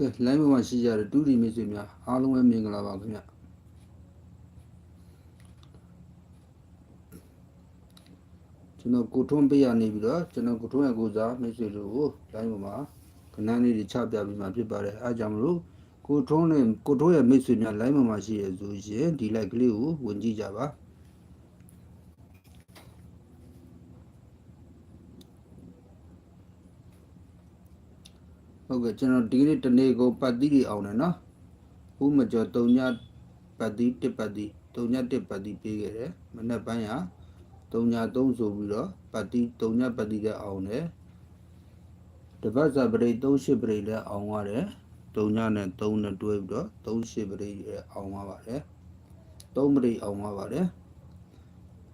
ကဲ line မှာရှိကြတဲ့တူဒီမိတ်ဆွေများအားလုံးပဲမင်္ဂလာပါခင်ဗျကျွန်တော်ကိုထွန်းပေးရနေပြီးတော့ကျွန်တော်ကိုထွန်းရဲ့ကိုစားမိတ်ဆွေတို့ကို line မှာခဏလေးတွေချပြပြီးမှဖြစ်ပါတယ်အားကြောင့်မလို့ကိုထွန်းနဲ့ကိုထွန်းရဲ့မိတ်ဆွေများ line မှာရှိရဆိုရင်ဒီ like ကလေးကိုဝင်ကြည့်ကြပါ ဟုတ်ကဲ့ကျွန်တော်ဒီနေ့တနေ့ကိုပတ်တိတွေအောင်တယ်နော်ဥမကျော်3ညပတ်တိ1ပတ်တိ3ည1ပတ်တိပေးခဲ့တယ်မနေ့ပိုင်းက3ည3ဆိုပြီးတော့ပတ်တိ3ညပတ်တိလည်းအောင်တယ်တပတ်စာပရိတ်38ပရိတ်လည်းအောင်ရတယ်3ညနဲ့3နဲ့တွဲပြီးတော့38ပရိတ်လည်းအောင်ပါပါတယ်3ပရိတ်အောင်ပါပါတယ်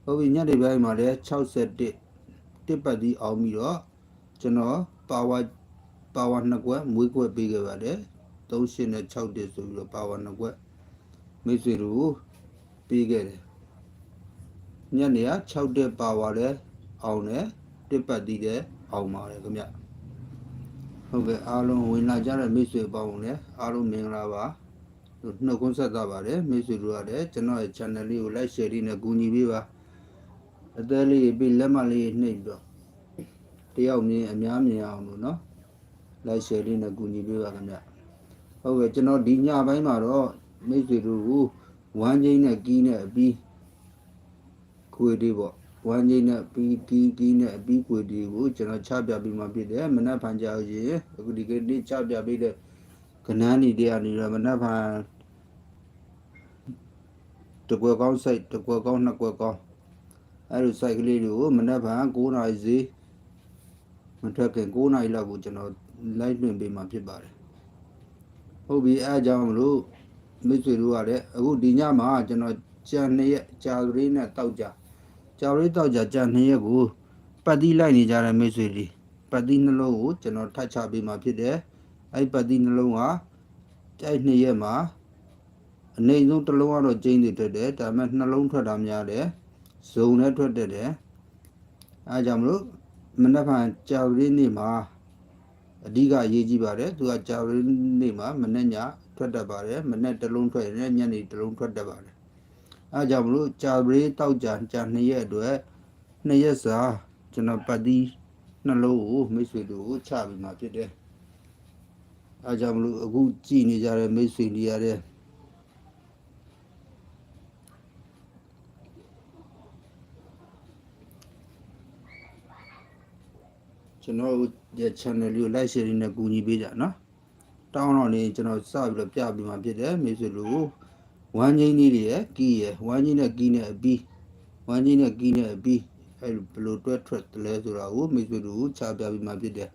ဟုတ်ပြီညနေပိုင်းမှာလည်း61 1ပတ်တိအောင်ပြီးတော့ကျွန်တော်ပါဝါ ပါဝါနှစ်ကွက်မွေးကွက်ပေးခဲ့ပါတယ်38နဲ့6တက်ဆိုပြီးတော့ပါဝါနှစ်ကွက်မိတ်ဆွေတို့ပေးခဲ့တယ်ညနေက6တက်ပါဝါလဲအောင်တယ်တစ်ပတ်တည်တယ်အောင်ပါတယ်ခင်ဗျဟုတ်ကဲ့အားလုံးဝင်လာကြတဲ့မိတ်ဆွေပေါင်းလည်းအားလုံးမင်္ဂလာပါနှုတ်ခွန်းဆက်တာပါတယ်မိတ်ဆွေတို့ကလည်းကျွန်တော်ရဲ့ channel လေးကို like share လေးနဲ့ကူညီပေးပါအသေးလေးပြီးလက်မလေးနှိပ်ပြီးတော့တယောက်မြင်အများမြင်အောင်လို့နော် လိုက်ရှယ်လေးနဲ့ကူညီပေးပါခင်ဗျဟုတ်ကဲ့ကျွန်တော်ဒီညပိုင်းမှာတော့မိတ်ဆွေတို့ကိုဝမ်းချင်းနဲ့ကီးနဲ့အပြီးခွေတွေပေါ့ဝမ်းချင်းနဲ့ပြီးကီးကီးနဲ့အပြီးခွေတွေကိုကျွန်တော်ချပြပြီးမှဖြစ်တယ်မနက်ဖြန်ကြာရင်အခုဒီကနေ့ချပြပေးတဲ့ကနန်းဒီတရားနေတော့မနက်ဖြန်တကွယ်ကောင်းစိတ်တကွယ်ကောင်းနှစ်ကွယ်ကောင်းအဲ့လိုစိုက်ကလေးတွေကိုမနက်ဖြန်9နာရီစီမထွက်ခင်9နာရီလောက်ကိုကျွန်တော် လိုက်လွှင့်ပေးမှာဖြစ်ပါတယ်ဟုတ်ပြီအဲအကြောင်းမလို့မိတ်ဆွေတို့ကလည်းအခုဒီညမှာကျွန်တော်ကြာနှစ်ရက်ကြာရီးနဲ့တောက်ကြကြာရီးတောက်ကြကြာနှစ်ရက်ကိုပတ်တိလိုက်နေကြတဲ့မိတ်ဆွေတွေပတ်တိနှလုံးကိုကျွန်တော်ထပ်ချပေးမှာဖြစ်တယ်အဲ့ပတ်တိနှလုံးကကြိုက်နှစ်ရက်မှာအနေဆုံးတစ်လုံးကတော့ကျင်းနေထွက်တယ်ဒါပေမဲ့နှလုံးထွက်တာများတယ်ဇုံနဲ့ထွက်တတ်တယ်အဲကြောင့်မလို့မနက်ဖြန်ကြာရီးနေ့မှာ အဓိကအရေးကြီးပါတယ်သူကကြာရင်းနေ့မှာမနေ့ညထွက်တတ်ပါတယ်မနေ့တစ်လုံးထွက်ရင်ညနေတစ်လုံးထွက်တတ်ပါတယ်အဲကြောင့်မလို့ကြာရင်းတောက်ကြကြာနှစ်ရက်အတွက်နှစ်ရက်စာကျွန်တော်ပတ်တီးနှလုံးကိုမိတ်ဆွေတို့ကိုချပြီးမှဖြစ်တယ်အဲကြောင့်မလို့အခုကြည်နေကြတဲ့မိတ်ဆွေတွေရတဲ့ ကျွန်တော်ရဲ့ channel လေးကို like share နဲ့ကူညီပေးကြနော်တောင်းတော့နေကျွန်တော်စပြီးတော့ပြပြီးမှဖြစ်တယ်မိတ်ဆွေတို့ဝမ်းချင်းကြီးတွေရကီးရဝမ်းချင်းနဲ့ကီးနဲ့အပြီးဝမ်းချင်းနဲ့ကီးနဲ့အပြီးအဲဘယ်လိုတွဲထွက်တယ်လဲဆိုတာကိုမိတ်ဆွေတို့ချပြပြီးမှဖြစ်တယ်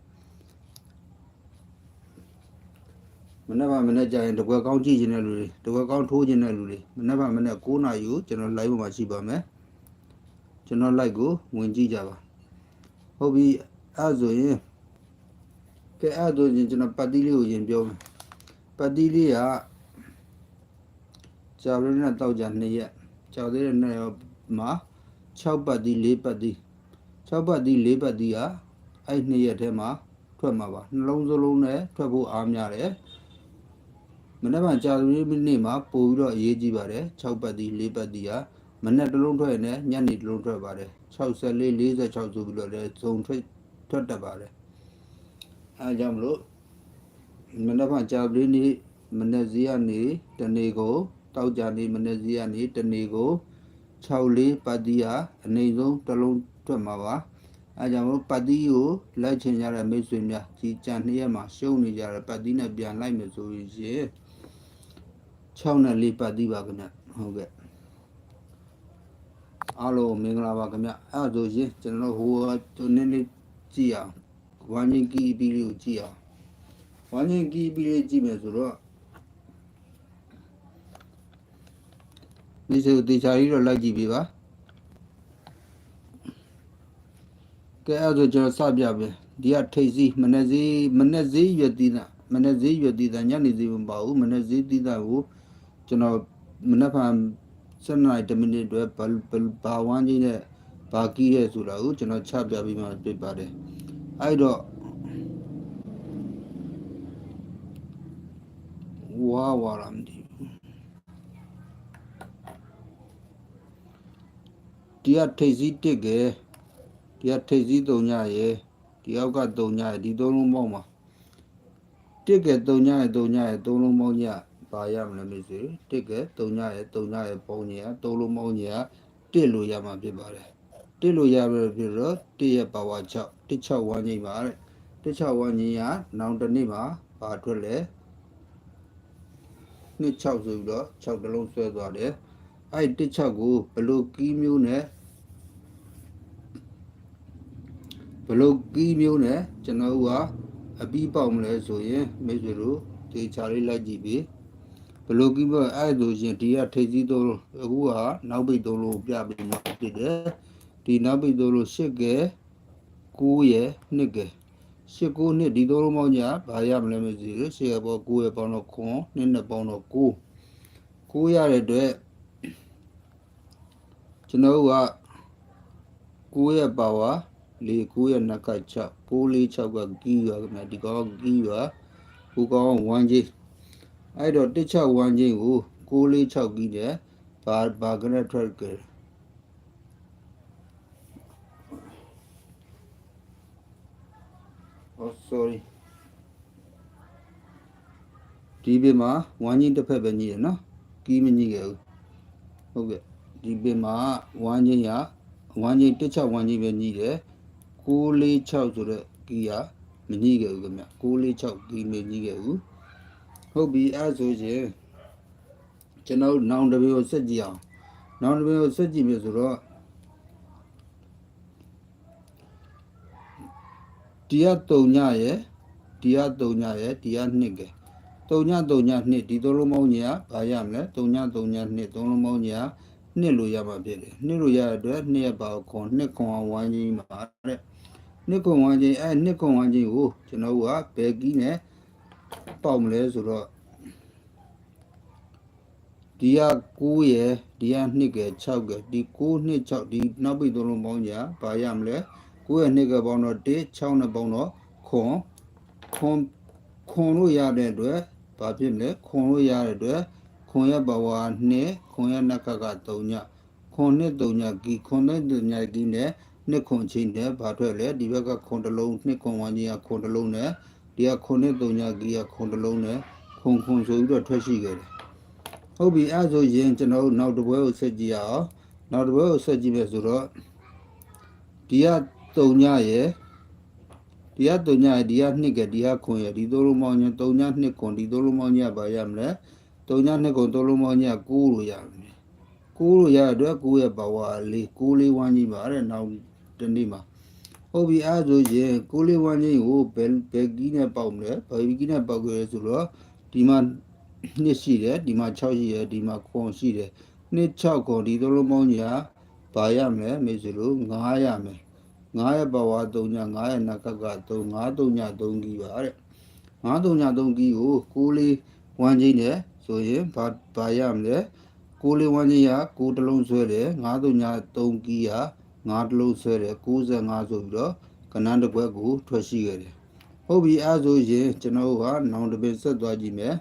မနေ့ကမနေ့ကျရင်တကွယ်ကောင်းကြည့်ခြင်းတဲ့လူတွေတကွယ်ကောင်းထိုးခြင်းတဲ့လူတွေမနေ့ကမနေ့9နာရီကိုကျွန်တော် live ပေါ်မှာရှိပါမယ်ကျွန်တော် live ကိုဝင်ကြည့်ကြပါဟုတ်ပြီ အဲ့ဆိုရင်ကဲအဲ့ဆိုရင်ကျွန်တော်ပတ်တိလေးကိုရင်ပြောမယ်ပတ်တိလေးကကြာရင်းနဲ့တောက်ကြ2ရက်ကြာသေးတဲ့နေ့မှာ6ပတ်တိ4ပတ်တိ6ပတ်တိ4ပတ်တိကအဲ့2ရက်ထဲမှာထွက်မှာပါနှလုံးစလုံးနဲ့ထွက်ဖို့အားများတယ်မနေ့ကကြာသပတေးနေ့မှာပို့ပြီးတော့အရေးကြီးပါတယ်6ပတ်တိ4ပတ်တိကမနေ့တစ်လုံးထွက်ရင်ညနေတစ်လုံးထွက်ပါတယ်64 46ဆိုပြီးတော့လည်းဇုံထွက် ထွက်တတ်ပါတယ်အဲကြောင့်မလို့မနေ့ကကြာပလေးနေ့မနေ့စည်းကနေတနေ့ကိုတောက်ကြနေမနေ့စည်းကနေတနေ့ကို6လေးပတ်တိယအနေဆုံးတစ်လုံးထွက်မှာပါအဲကြောင့်မို့ပတ်တိကိုလိုက်ချင်ကြတဲ့မိတ်ဆွေများဒီကြံနှစ်ရက်မှာရှုံးနေကြတဲ့ပတ်တိနဲ့ပြန်လိုက်မယ်ဆိုရင်6နဲ့4ပတ်တိပါခင်ဗျဟုတ်ကဲ့အားလုံးမင်္ဂလာပါခင်ဗျအဲ့ဒါဆိုရင်ကျွန်တော်ဟိုနည်းနည်း ကြည့်အောင်ဝမ်းချင်းကီးပြီးလေးကိုကြည့်အောင်ဝမ်းချင်းကီးပြီးလေးကြည့်မယ်ဆိုတော့ဒီစတေချာကြီးတော့လိုက်ကြည့်ပြီပါကဲအဲ့ဒါကျွန်တော်စပြပဲဒီကထိတ်စီးမနေ့စီးမနေ့စီးရွက်သီးတာမနေ့စီးရွက်သီးတာညနေစီးမပါဘူးမနေ့စီးသီးတာကိုကျွန်တော်မနေ့က7နာရီ10မိနစ်အတွက်ဘာဝမ်းကြီးနဲ့ ဘာကီးရဲဆိုတာကိုကျွန်တော်ချပြပြီးမှပြပါတယ်အဲ့တော့ဝါဝါလာမသိဘူးဒီကထိတ်စည်းတစ်ကဲဒီကထိတ်စည်းတုံညရဲ့ဒီအောက်ကတုံညရဲ့ဒီသုံးလုံးပေါင်းမှာတစ်ကဲတုံညရဲ့တုံညရဲ့သုံးလုံးပေါင်းညပါရမလဲမေစေတစ်ကဲတုံညရဲ့တုံညရဲ့ပေါင်းညသုံးလုံးပေါင်းညတစ်လို့ရမှာဖြစ်ပါတယ် တစ်လို့ရပြီဖြစ်တော့တစ်ရဲ့ပါဝါ6တစ်6ဝန်းကြီးပါတဲ့တစ်6ဝန်းကြီးကနောင်တစ်နေ့မှာပါထွက်လဲနှစ်6ဆိုပြီးတော့6တလုံးဆွဲသွားတယ်အဲ့တစ်6ကိုဘလို့ကီးမျိုးနဲ့ဘလို့ကီးမျိုးနဲ့ကျွန်တော်တို့ကအပြီးပေါက်မလဲဆိုရင်မိတ်ဆွေတို့တေချာလေးလိုက်ကြည့်ပြီဘလို့ကီးမျိုးအဲ့ဆိုရင်ဒီကထိပ်စည်းသုံးလုံးအခုကနောက်ပိတ်သုံးလုံးပြပြီးမှဖြစ်တယ် ဒီနောက်ပိတ်သုံးလုံး၈ကဲ9ရယ်2ကဲ၈9နှစ်ဒီသုံးလုံးပေါင်းညာဘာရမလဲမသိဘူး၈ရပေါ်9ရပေါင်းတော့ခွန်2နဲ့ပေါင်းတော့9 9ရတဲ့အတွက်ကျွန်တော်က9ရဲ့ပါဝါ၄9ရဲ့နှက်က6 9 4 6ကကီးရွာခင်ဗျဒီကောင်ကီးရွာဟိုကောင်1ကြီးအဲ့တော့1 6 1ကြီးကို9 4 6ကီးတယ်ဘာဘာကနဲ့ထွက်ကြတယ်အော် sorry ဒီဘေးမှာဝမ်းကြီးတစ်ဖက်ပဲညီတယ်နော်ကီးမညီခဲ့ဘူးဟုတ်ကဲ့ဒီဘေးမှာဝမ်းကြီးရဝမ်းကြီးတစ်ချက်ဝမ်းကြီးပဲညီတယ်646ဆိုတော့ကီးရမညီခဲ့ဘူးခင်ဗျ646ကီးမညီခဲ့ဘူးဟုတ်ပြီအဲ့ဆိုရင်ကျွန်တော်နောင်တပည့်ကိုဆက်ကြည့်အောင်နောင်တပည့်ကိုဆက်ကြည့်ပြီဆိုတော့ ဒီကတုံညရဲ့ဒီကတုံညရဲ့ဒီကနှစ်ကဲတုံညတုံညနှစ်ဒီသုံးလုံးပေါင်းကြီးကဘာရမလဲတုံညတုံညနှစ်သုံးလုံးပေါင်းကြီးကနှစ်လို့ရမှာဖြစ်တယ်နှစ်လို့ရတဲ့အတွက်နှစ်ရပါခွန်နှစ်ခွန်ဝမ်းကြီးမှာတဲ့နှစ်ခွန်ဝမ်းကြီးအဲနှစ်ခွန်ဝမ်းကြီးကိုကျွန်တော်ကဘယ်ကီးနဲ့ပေါက်မလဲဆိုတော့ဒီက9ရယ်ဒီက2က6ကဒီ9 2 6ဒီနောက်ပိတ်သုံးလုံးပေါင်းကြီးကဘာရမလဲ 9ရ2ကပေါင်းတော့1 6နဲ့ပေါင်းတော့ခွန်ခွန်ခွန်လို့ရတဲ့အတွက်ဘာဖြစ်မလဲခွန်လို့ရတဲ့အတွက်ခွန်ရဘဝ2ခွန်ရနက်ကက3ညခွန်နှစ်3ညကီခွန်နဲ့3ညကီနဲ့နှစ်ခွန်ချင်းနဲ့ဘာထွက်လဲဒီဘက်ကခွန်တစ်လုံးနှစ်ခွန်ဝန်းကြီးကခွန်တစ်လုံးနဲ့ဒီကခွန်နဲ့3ညကီကခွန်တစ်လုံးနဲ့ခွန်ခွန်ဆိုပြီးတော့ထွက်ရှိခဲ့တယ်ဟုတ်ပြီအဲဆိုရင်ကျွန်တော်တို့နောက်တစ်ပွဲကိုဆက်ကြည့်ရအောင်နောက်တစ်ပွဲကိုဆက်ကြည့်မယ်ဆိုတော့ဒီက 3ညရဲ့ဒီက3ညရဲ့ဒီက2ကဒီကခွန်ရဲ့ဒီသုံးလုံးပေါင်းည3ည2ခွန်ဒီသုံးလုံးပေါင်းညဘာရမလဲ3ည2ခွန်သုံးလုံးပေါင်းည9လို့ရမယ်9လို့ရတဲ့အတွက်9ရဲ့ပါဝါလေး9လေးဝန်းကြီးပါတဲ့နောက်တနေ့မှာဟုတ်ပြီအဲဆိုရင်9လေးဝန်းကြီးကိုဘယ်ဘယ်ကီးနဲ့ပေါက်မလဲဘယ်ကီးနဲ့ပေါက်ကြရဲဆိုတော့ဒီမှာနှစ်ရှိတယ်ဒီမှာ6ရှိတယ်ဒီမှာခွန်ရှိတယ်နှစ်6ခွန်ဒီသုံးလုံးပေါင်းညဘာရမလဲမေဆိုလို့9ရမယ် 9ရဲ့ဘဝ3ည9ရဲ့နကက3 9 3ည3ကီးပါတဲ့9 3ည3ကီးကို6လေးဝမ်းကြီးနဲ့ဆိုရင်ဘာဘာရမလဲ6လေးဝမ်းကြီးက6တလုံးဆွဲတယ်9 3ည3ကီးက9တလုံးဆွဲတယ်95ဆိုပြီးတော့ကဏ္ဍတစ်ခွက်ကိုထွက်ရှိခဲ့တယ်ဟုတ်ပြီအဲဆိုရင်ကျွန်တော်ကနောင်တပင်ဆက်သွားကြည့်မယ်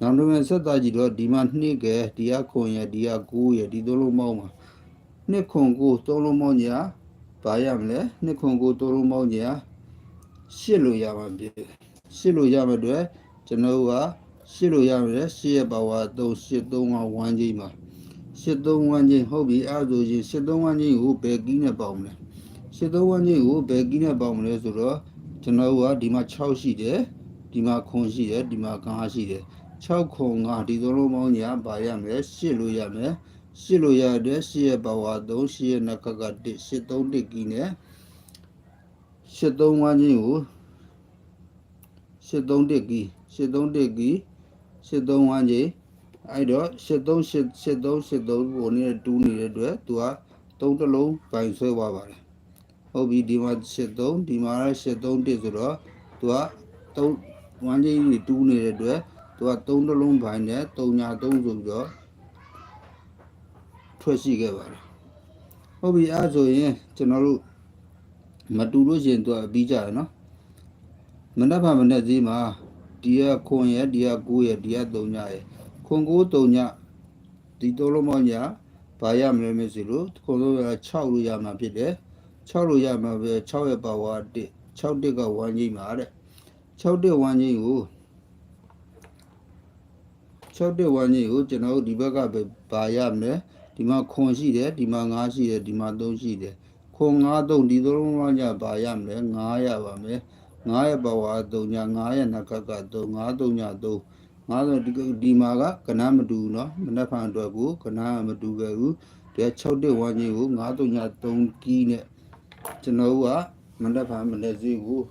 နောင်တပင်ဆက်သွားကြည့်တော့ဒီမှာ2ကဲဒီကခွန်ရဒီက9ရဒီသုံးလုံးပေါင်းပါနှစ်ခွန်ကိုသုံးလုံးပေါင်းညာ ဘာရမလဲနှစ်ခွန်ကိုသုံးလုံးပေါင်းညာရှစ်လို့ရမှာဖြစ်ရှစ်လို့ရမှာအတွက်ကျွန်တော်ကရှစ်လို့ရမှာရှစ်ရပါဝါ3 8 3က1ကြီးမှာရှစ်3 1ကြီးဟုတ်ပြီအဲဆိုရင်ရှစ်3 1ကြီးကိုဘယ်ကီးနဲ့ပေါင်းမလဲရှစ်3 1ကြီးကိုဘယ်ကီးနဲ့ပေါင်းမလဲဆိုတော့ကျွန်တော်ကဒီမှာ6ရှိတယ်ဒီမှာခွန်ရှိတယ်ဒီမှာ9ရှိတယ်6ခွန်9ဒီသုံးလုံးပေါင်းညာပါရမယ်ရှစ်လို့ရမယ် ရှစ်လို့ရတဲ့ရှစ်ရဲ့ဘဝ3ရှစ်ရဲ့နကက1ရှစ်3တစ်ကီနဲ့ရှစ်3ဝန်းချင်းကိုရှစ်3တစ်ကီရှစ်3တစ်ကီရှစ်3ဝန်းချင်းအဲ့တော့ရှစ်3ရှစ်ရှစ်3ရှစ်3ကိုနေတူးနေတဲ့အတွက်သူက3တလုံးပိုင်ဆွဲသွားပါတယ်ဟုတ်ပြီဒီမှာရှစ်3ဒီမှာရှစ်3တစ်ဆိုတော့သူက3ဝန်းချင်းကြီးတူးနေတဲ့အတွက်သူက3တလုံးပိုင်နဲ့3ညာ3ဆိုပြီးတော့ ထွက်ရှိခဲ့ပါတယ်ဟုတ်ပြီအဲဆိုရင်ကျွန်တော်တို့မတူလို့ရှိရင်သူကအပြီးကြရနော်မနက်ဖြန်မနက်ကြီးမှာဒီကခွန်ရဲ့ဒီက9ရဲ့ဒီက3ညရဲ့ခွန်9 3ညဒီသုံးလုံးပေါင်းညဘာရမလဲမသိလို့ခွန်လို့ရ6လို့ရမှာဖြစ်တယ်6လို့ရမှာပဲ6ရဲ့ပါဝါ1 6တစ်က1ကြီးမှာတဲ့6တစ်1ကြီးကို6တစ်1ကြီးကိုကျွန်တော်တို့ဒီဘက်ကပဲဘာရမလဲ ဒီမှာခွန်ရှိတယ်ဒီမှာငါးရှိတယ်ဒီမှာသုံးရှိတယ်ခွန်ငါးသုံးဒီသုံးလုံးကပါရမယ်ငါးရပါမယ်ငါးရဲ့ဘဝသုံးညာငါးရဲ့နကကသုံးငါးသုံးညာသုံးငါးဆိုဒီဒီမှာကကဏမတူနော်မနှက်ဖန်အတွက်ကိုကဏမတူခဲ့ဘူးဒီ6တက်ဝန်းကြီးကိုငါးသုံးညာသုံးကီးနဲ့ကျွန်တော်ကမနှက်ဖန်မနှက်စီကို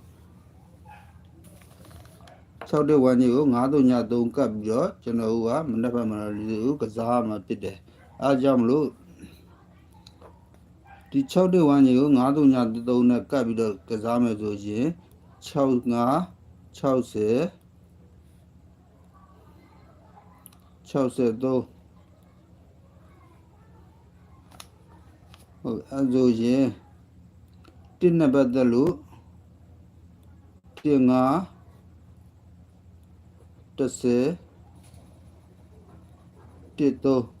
6တက်ဝန်းကြီးကို9 3ည3ကပ်ပြီးတော့ကျွန်တော်တို့ကမနှက်ဖက်မှာလူကိုကစားမှာဖြစ်တယ် အဲကြောင့်မလို့ဒီ6တိဝမ်းကြီးကို9တုညာ3နဲ့ကပ်ပြီးတော့ကစားမယ်ဆိုရင်65 60 63ဟုတ်အဲဆိုရင်တစ်နှစ်ပတ်သက်လို့တင်9 30 13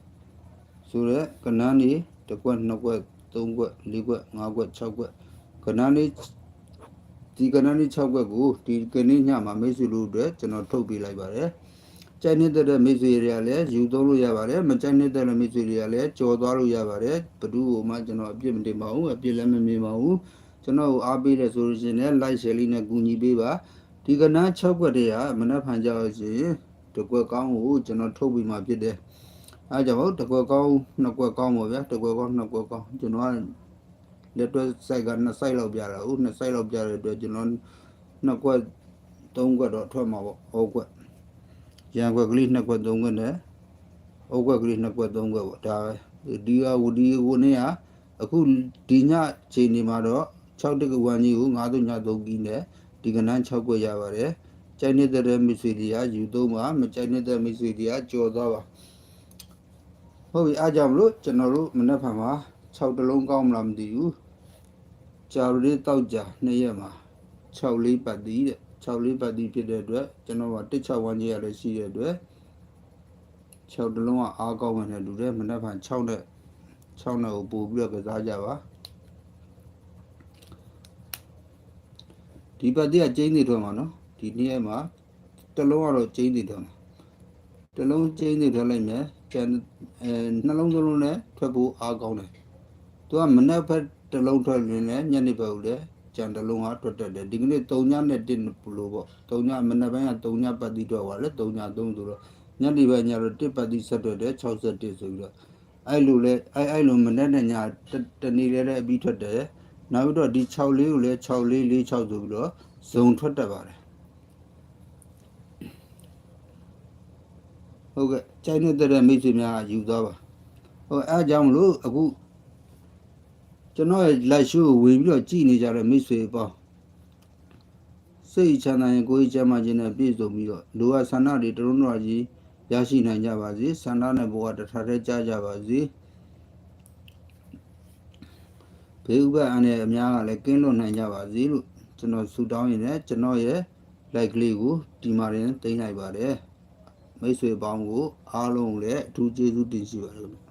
ဆိုတော့ကဏ္ဍနေတစ်ကွက်နှစ်ကွက်သုံးကွက်လေးကွက်ငါးကွက်၆ကွက်ကဏ္ဍနေဒီကဏ္ဍနေ6ကွက်ကိုဒီကနေ့ညမှာမိတ်ဆွေတို့အတွက်ကျွန်တော်ထုတ်ပေးလိုက်ပါတယ်ကြိုက်နေတဲ့မိတ်ဆွေတွေကလည်းယူသုံးလို့ရပါတယ်မကြိုက်နေတဲ့မိတ်ဆွေတွေကလည်းကြော်သွားလို့ရပါတယ်ဘ누구ကိုမှကျွန်တော်အပြစ်မတင်ပါဘူးအပြစ်လည်းမမြင်ပါဘူးကျွန်တော်ကိုအားပေးတယ်ဆိုလို့ရှိရင်လည်း like share လေးနဲ့ကူညီပေးပါဒီကဏ္ဍ6ကွက်တည်းကမနှက်ဖန်ကြလို့ရှိရင်တကွက်ကောင်းကိုကျွန်တော်ထုတ်ပြီးမှဖြစ်တယ် အဲကြောင့်တကွက်ကောင်းနှစ်ကွက်ကောင်းပါဗျာတကွက်ကောင်းနှစ်ကွက်ကောင်းကျွန်တော်ကလက်တွဲ site ကနှစ် site လောက်ပြတာဟုတ်နှစ် site လောက်ပြတဲ့အတွက်ကျွန်တော်နှစ်ကွက်သုံးကွက်တော့ထွက်မှာပေါ့ဟုတ်ကွက်ရန်ကွက်ကလေးနှစ်ကွက်သုံးကွက်နဲ့ဟုတ်ကွက်ကလေးနှစ်ကွက်သုံးကွက်ပေါ့ဒါပဲဒီကဝဒီဝနေကအခုဒီညချိန်နေမှာတော့6တက်ကဝန်ကြီးကို9 3ည3ကီးနဲ့ဒီကနန်း6ကွက်ရပါတယ်ကြိုက်နေတဲ့မိတ်ဆွေတွေကယူသုံးပါမကြိုက်နေတဲ့မိတ်ဆွေတွေကကြော်သွားပါ ဟုတ်ပြီအားကြောင့်မလို့ကျွန်တော်တို့မနေ့ဖန်မှာ6တလုံးကောင်းမလားမသိဘူးကြာလေးတောက်ကြ2ရက်မှာ6လေးပတ်တီးတဲ့6လေးပတ်တီးဖြစ်တဲ့အတွက်ကျွန်တော်က16ဝန်းကြီးရလည်းရှိတဲ့အတွက်6တလုံးကအားကောင်းမှနဲ့လူတဲ့မနေ့ဖန်6နဲ့6နဲ့ကိုပို့ပြီးတော့ကစားကြပါဒီပတ်တီးကကျင်းနေထွက်မှာနော်ဒီနေ့ရက်မှာတလုံးကတော့ကျင်းနေထွက်မှာတလုံးကျင်းနေထွက်လိုက်မယ် ကျန်အဲနှလုံးသလုံးနဲ့ထွက်ဖို့အားကောင်းတယ်သူကမနေ့ဖက်တလုံးထွက်ရင်လည်းညနေဘက်ကိုလည်းကြံတလုံးဟာထွက်တတ်တယ်ဒီကနေ့3ညနဲ့1လို့ပေါ့3ညမနေ့ပိုင်းက3ညပတ်တိထွက်သွားတယ်3ည3ဆိုတော့ညနေပိုင်းညတော့1ပတ်တိဆက်ထွက်တယ်61ဆိုပြီးတော့အဲ့လိုလဲအဲ့အဲ့လိုမနေ့နဲ့ညတနေ့လဲလည်းအပြီးထွက်တယ်နောက်ပြီးတော့ဒီ6လေးကိုလည်း6လေး4 6ဆိုပြီးတော့ဇုံထွက်တတ်ပါတယ် ဟုတ်ကဲ့ကျိုင်းနေတဲ့မိတ်ဆွေများယူသွားပါဟိုအဲအကြောင်းမလို့အခုကျွန်တော်ရဲ့ live show ကိုဝင်ပြီးတော့ကြည့်နေကြတဲ့မိတ်ဆွေပေါ့စိတ်ချမ်းသာရင်ကိုယ်ကြီးချမ်းသာခြင်းနဲ့ပြည့်စုံပြီးတော့လူဝဆန္ဒတွေတရုံးတော်ကြီးရရှိနိုင်ကြပါစေဆန္ဒနဲ့ဘဝတထားတဲ့ကြားကြပါစေဘေးဥပအန်ရဲ့အများကလည်းကင်းလွတ်နိုင်ကြပါစေလို့ကျွန်တော်ဆုတောင်းရင်လည်းကျွန်တော်ရဲ့ like လေးကိုဒီမှာရင်တင်လိုက်ပါတယ် မိတ်ဆွေပေါင်းကိုအားလုံးလည်းအထူးကျေးဇူးတင်ရှိပါတယ်